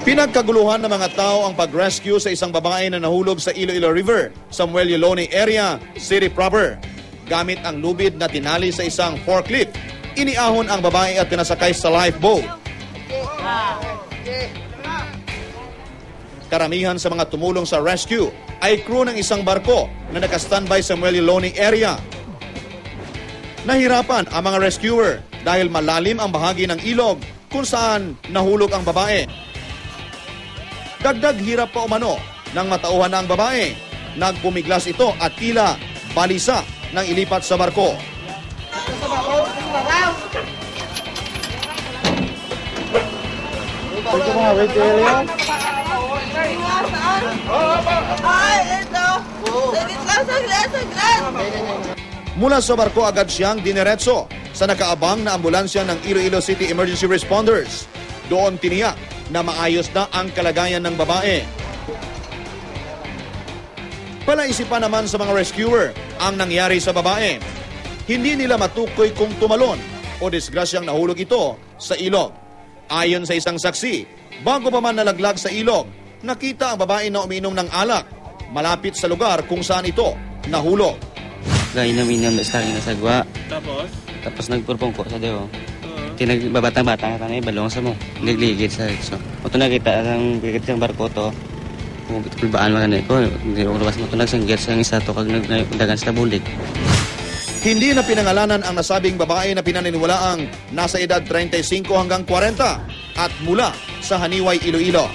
Pinagkaguluhan ng mga tao ang pag-rescue sa isang babae na nahulog sa Iloilo River, Samuel Yolone area, city proper. Gamit ang lubid na tinali sa isang forklift, iniahon ang babae at pinasakay sa lifeboat. Karamihan sa mga tumulong sa rescue ay crew ng isang barko na naka-standby sa Samuel Yolone area. Nahirapan ang mga rescuer dahil malalim ang bahagi ng ilog kung saan nahulog ang babae. Dagdag hirap pa umano nang matauhan ang babae. Nagpumiglas ito at tila balisa nang ilipat sa barko. Ito mga wait area. Ay, ito. Saglit lang, saglit, saglit. Mula sa barko agad siyang dineretso sa nakaabang na ambulansya ng Iloilo City Emergency Responders. Doon tiniyak na maayos na ang kalagayan ng babae. Palaisipan naman sa mga rescuer ang nangyari sa babae. Hindi nila matukoy kung tumalon o disgrasyang nahulog ito sa ilog. Ayon sa isang saksi, bago pa man nalaglag sa ilog, nakita ang babae na uminom ng alak malapit sa lugar kung saan ito nahulog. Gainom-inom na sa akin na sagwa. Tapos? Tapos nagpurpong ko sa Deo. Oo. Tinag babatang-bata ka na balong sa mo. Nagligid sa so. Ito nakita ang bigit ng barko to. Kung kulbaan mga ko, hindi ko labas mo ito nagsanggit sa isa to kag nagdagan sa bulig. Hindi na pinangalanan ang nasabing babae na pinaniniwalaang nasa edad 35 hanggang 40 at mula sa Haniway, Iloilo.